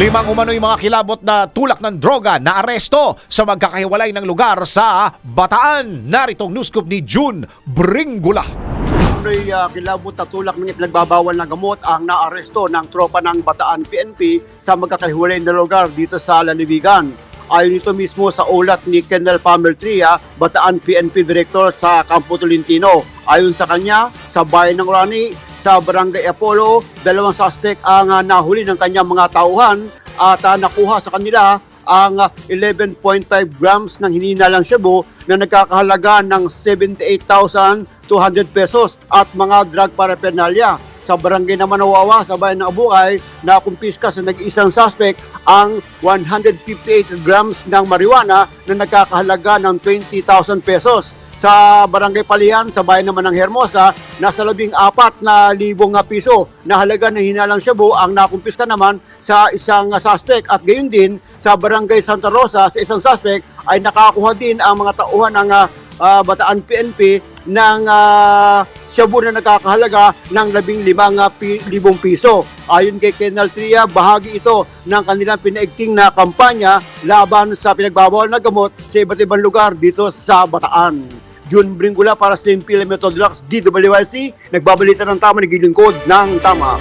Limang umano'y mga kilabot na tulak ng droga na aresto sa magkakahiwalay ng lugar sa Bataan. Naritong newscoop ni June Bringula. May uh, kilabot na tulak ng ipinagbabawal na gamot ang naaresto ng tropa ng Bataan PNP sa magkakahiwalay na lugar dito sa Lalibigan. Ayon ito mismo sa ulat ni Kendall Palmer Tria, Bataan PNP Director sa Campo Tolentino. Ayon sa kanya, sa bayan ng Rani, sa Barangay Apollo, dalawang suspect ang uh, nahuli ng kanyang mga tauhan at uh, nakuha sa kanila ang uh, 11.5 grams ng hininalang shabu na nagkakahalaga ng 78,200 pesos at mga drug paraphernalia. Sa barangay naman Nawawa sa bayan ng Abukay, nakumpiska sa nag-iisang suspect ang 158 grams ng marijuana na nagkakahalaga ng 20,000 pesos. Sa barangay Palian, sa bayan naman ng Hermosa, nasa labing apat na libong piso na halaga ng hinalang shabu ang nakumpiska naman sa isang suspect. At gayon din, sa barangay Santa Rosa, sa isang suspect, ay nakakuha din ang mga tauhan ng uh, Bataan PNP ng uh, shabu na nagkakahalaga ng labing limang uh, pi- libong piso. Ayon kay Kenal Tria, bahagi ito ng kanilang pinaigting na kampanya laban sa pinagbabawal na gamot sa iba't ibang lugar dito sa Bataan. June Bringula para sa Impila Methodlax DWIC, nagbabalita ng tama, nagilingkod ng tama.